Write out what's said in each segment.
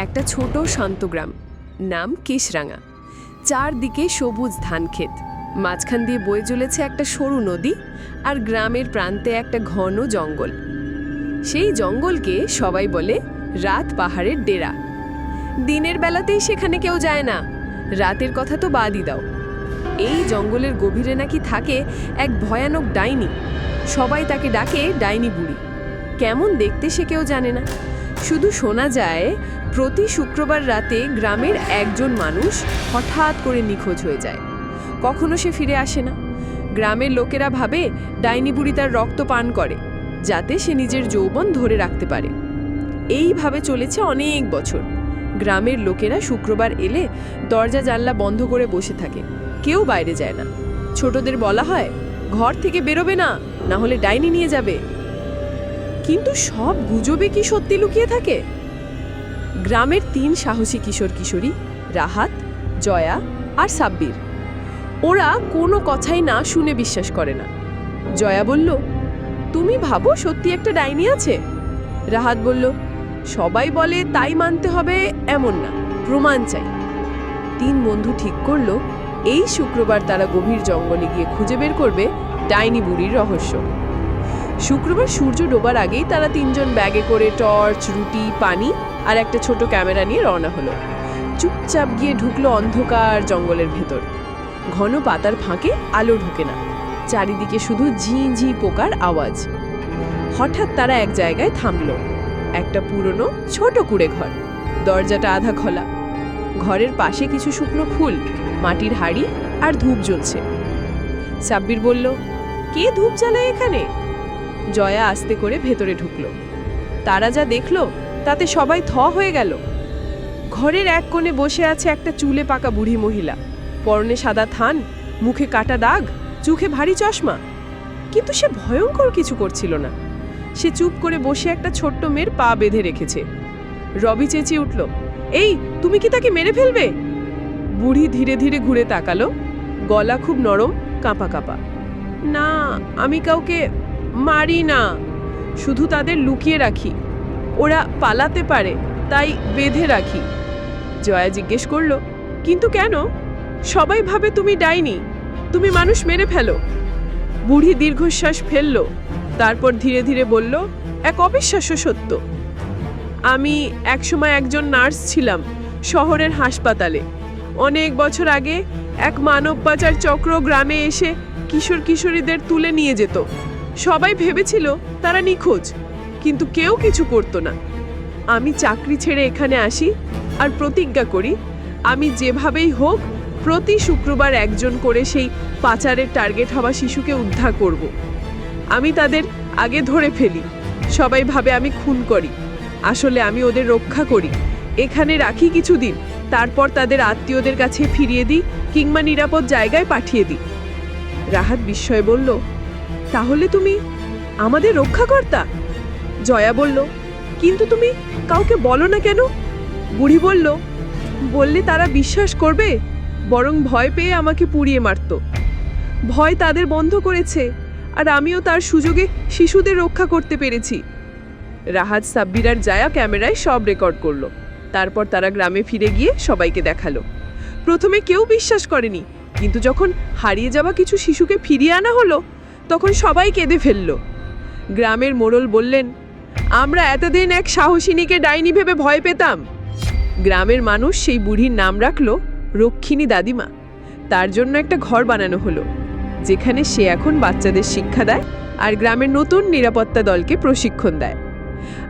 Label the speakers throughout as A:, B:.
A: একটা ছোট শান্ত গ্রাম। নাম কেশরাঙা। চারদিকে সবুজ ধান ক্ষেত। মাঝখান দিয়ে বয়ে চলেছে একটা সরু নদী আর গ্রামের প্রান্তে একটা ঘন জঙ্গল। সেই জঙ্গলকে সবাই বলে রাত পাহাড়ের ডেরা। দিনের বেলাতেই সেখানে কেউ যায় না। রাতের কথা তো বাদই দাও। এই জঙ্গলের গভীরে নাকি থাকে এক ভয়ানক ডাইনি। সবাই তাকে ডাকে ডাইনি বুড়ি। কেমন দেখতে সে কেউ জানে না। শুধু শোনা যায় প্রতি শুক্রবার রাতে গ্রামের একজন মানুষ হঠাৎ করে নিখোঁজ হয়ে যায়। কখনো সে ফিরে আসে না। গ্রামের লোকেরা ভাবে ডাইনি বুড়ি তার রক্ত পান করে, যাতে সে নিজের যৌবন ধরে রাখতে পারে। এইভাবে চলেছে অনেক বছর। গ্রামের লোকেরা শুক্রবার এলে দরজা জানলা বন্ধ করে বসে থাকে। কেউ বাইরে যায় না। ছোটদের বলা হয়, ঘর থেকে বেরোবে না না হলে ডাইনি নিয়ে যাবে। কিন্তু সব গুজবে কি সত্যি লুকিয়ে থাকে? গ্রামের তিন সাহসী কিশোর কিশোরী, রাহাত, জয়া আর সাব্বির। ওরা কোনো কথাই না শুনে বিশ্বাস করে না। জয়া বলল, তুমি ভাবো সত্যি একটা ডাইনি আছে? রাহাত বলল, সবাই বলে তাই মানতে হবে এমন না, প্রমাণ চাই। তিন বন্ধু ঠিক করল, এই শুক্রবার তারা গভীর জঙ্গলে গিয়ে খুঁজে বের করবে ডাইনি বুড়ির রহস্য। শুক্রবার সূর্য ডোবার আগেই তারা তিনজন ব্যাগে করে টর্চ, রুটি, পানি আর একটা ছোট ক্যামেরা নিয়ে রওনা হলো। চুপচাপ গিয়ে ঢুকলো অন্ধকার জঙ্গলের ভেতর। ঘন পাতার ফাঁকে আলো ঢুকে না। চারিদিকে শুধু ঝি ঝি পোকার আওয়াজ। হঠাৎ তারা এক জায়গায় থামলো। একটা পুরনো, ছোট কুড়ে ঘর দরজাটা আধা খোলা। ঘরের পাশে কিছু শুকনো ফুল, মাটির হাড়ি আর ধূপ জ্বলছে। সাব্বির বলল, কে ধূপ জ্বালায় এখানে? জয়া আস্তে করে ভেতরে ঢুকলো। তারা যা দেখল, তাতে সবাই থ হয়ে গেল। ঘরের এক কোণে বসে আছে একটা চুলে পাকা বুড়ি মহিলা। পরনে সাদা থান, মুখে কাটা দাগ, চোখে ভারী চশমা। কিন্তু সে ভয়ঙ্কর কিছু করছিল না। সে চুপ করে বসে একটা ছোট্ট মেয়ের পা বেঁধে রেখেছে। রবি চেঁচিয়ে উঠল, এই, তুমি কি তাকে মেরে ফেলবে? বুড়ি ধীরে ধীরে ঘুরে তাকালো। গলা খুব নরম, কাঁপা কাঁপা। না, আমি কাউকে মারি না। শুধু তাদের লুকিয়ে রাখি। ওরা পালাতে পারে, তাই বেঁধে রাখি। জয়া জিজ্ঞেস করল, কিন্তু কেন? সবাই ভাবে তুমি ডাইনি। তুমি মানুষ মেরে ফেলো। বুড়ি দীর্ঘশ্বাস ফেলল, তারপর ধীরে ধীরে বলল, এক অবিশ্বাস্য সত্য। আমি একসময় একজন নার্স ছিলাম শহরের হাসপাতালে। অনেক বছর আগে এক মানব পাচার চক্র গ্রামে এসে কিশোর কিশোরীদের তুলে নিয়ে যেত। সবাই ভেবেছিল তারা নিখোঁজ, কিন্তু কেউ কিছু করতো না। আমি চাকরি ছেড়ে এখানে আসি আর প্রতিজ্ঞা করি, আমি যেভাবেই হোক প্রতি শুক্রবার একজন করে সেই পাচারের টার্গেট হওয়া শিশুকে উদ্ধার করব। আমি তাদের আগে ধরে ফেলি, সবাই ভাবে আমি খুন করি, আসলে আমি ওদের রক্ষা করি, এখানে রাখি কিছুদিন, তারপর তাদের আত্মীয়দের কাছে ফিরিয়ে দিই কিংবা নিরাপদ জায়গায় পাঠিয়ে দিই। রাহাত বিস্ময়ে বলল তাহলে তুমি আমাদের রক্ষাকর্তা? জয়া বলল, কিন্তু তুমি কাউকে বলো না কেন? বুড়ি বলল, বললে তারা বিশ্বাস করবে, বরং ভয় পেয়ে আমাকে পুড়িয়ে মারত। ভয় তাদের বন্ধ করেছে, আর আমিও তার সুযোগে শিশুদের রক্ষা করতে পেরেছি। রাহাত সাব্বির আর জায়া ক্যামেরায় সব রেকর্ড করল। তারপর তারা গ্রামে ফিরে গিয়ে সবাইকে দেখাল। প্রথমে কেউ বিশ্বাস করেনি, কিন্তু যখন হারিয়ে যাওয়া কিছু শিশুকে ফিরিয়ে আনা হলো তখন সবাই কেঁদে ফেলল। গ্রামের মোড়ল বললেন, আমরা এতদিন এক সাহসিনীকে ডাইনি ভেবে ভয় পেতাম। গ্রামের মানুষ সেই বুড়ির নাম রাখল রক্ষিণী দাদিমা। তার জন্য একটা ঘর বানানো হলো, যেখানে সে এখন বাচ্চাদের শিক্ষা দেয় আর গ্রামের নতুন নিরাপত্তা দলকে প্রশিক্ষণ দেয়।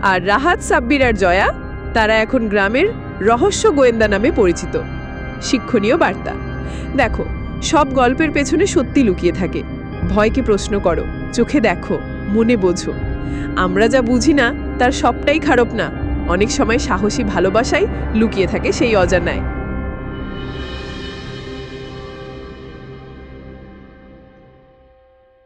A: আর রাহাত, সাব্বির আর জয়া, তারা এখন গ্রামের রহস্য গোয়েন্দা নামে পরিচিত। শিক্ষণীয় বার্তা। দেখো, সব গল্পের পেছনে সত্যি লুকিয়ে থাকে। ভয়কে প্রশ্ন করো, চোখে দেখো, মনে বোঝো। আমরা যা বুঝি না, তার সবটাই খারাপ না। অনেক সময় সাহসী ভালোবাসাই লুকিয়ে থাকে সেই অজানায়।